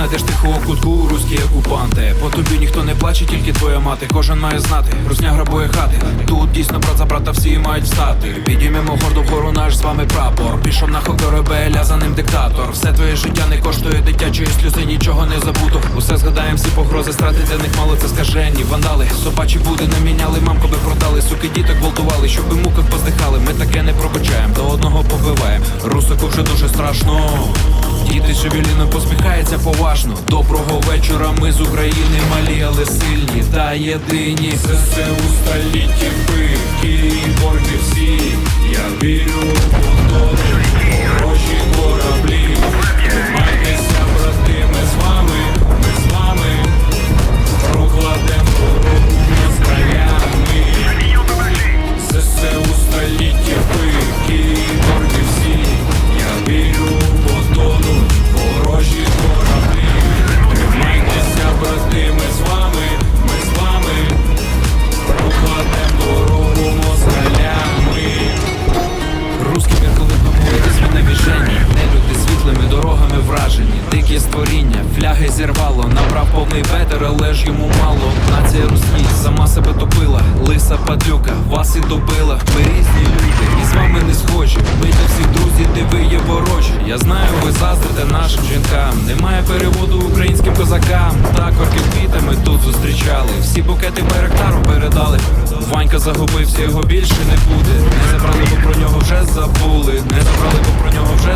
знайдеш тихого кутку, руські окупанти. По тобі ніхто не плаче, тільки твоя мати. Кожен має знати, русня грабує хати. Тут дійсно брат за брата всі мають встати. Підіймемо гордо вгору наш з вами прапор. Пішов на корабель, а за ним диктатор. Все твоє життя не коштує дитячої сльози, нічого не забуто. Усе згадаєм, всі погрози, страти для них мало це скажені. Вандали, собачі буди не міняли, мамку би продали, суки діток гвалтували, щоб у муках поздихали. Ми таке не пробачаємо, до одного побиваємо. Русику вже дуже страшно. Діти шевеліно посміхається поважно. Доброго вечора, ми з України малі, але сильні та єдині. ЗСУ столітті ви, кіборги всі. Я вірю у Дикі фляги зірвало Набрав повний ветер, але ж йому мало. Нація Русні сама себе топила. Лиса падлюка, вас і добила. Ми різні люди, і з вами не схожі. Ми для всіх друзі, де ви є ворожі. Я знаю, ви заздрите нашим жінкам. Немає переводу українським козакам. Так орки квітами тут зустрічали. Всі букети байрактару передали. Ванька загубився, його більше не буде. Не забрали, бо про нього вже забули. Не забрали, бо про нього вже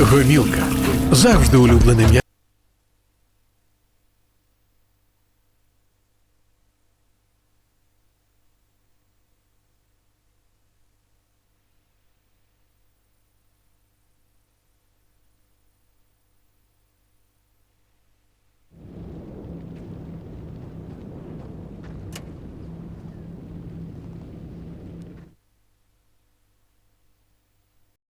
Гомілка завжди улюблене м'ясо.